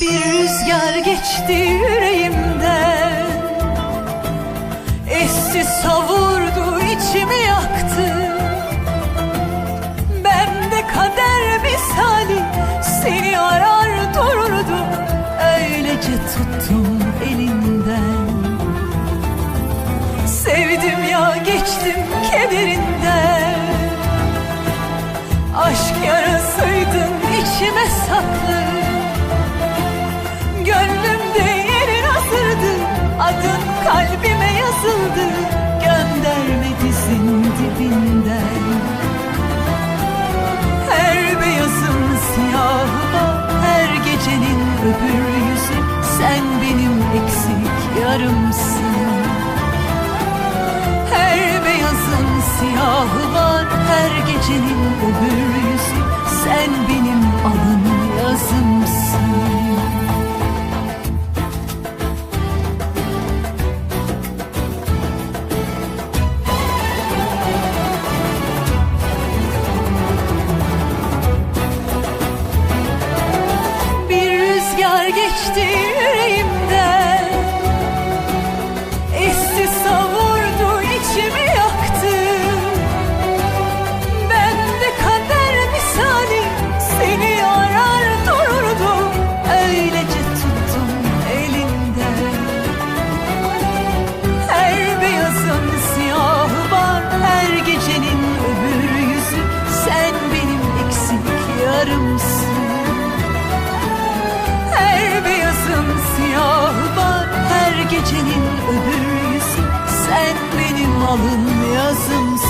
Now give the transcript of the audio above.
Bir rüzgar geçti yüreğimden Esti savurdu içimi yaktı. Ben de kader misali Seni arar dururdum. Öylece tuttum elinden. Sevdim ya geçtim kederinden dibinden Her beyazın siyahıma Her gecenin öbür yüzü. Sen benim eksik yarımsın geçti yüreğimden Esti savurdu içimi yaktı. Ben de kader misali seni arar dururdum. Öylece tuttum elinden Her beyazın siyahı var her gecenin öbür yüzü. Sen benim eksik yarımsın gecenin öbür yüzü Sen benim alın yazımsın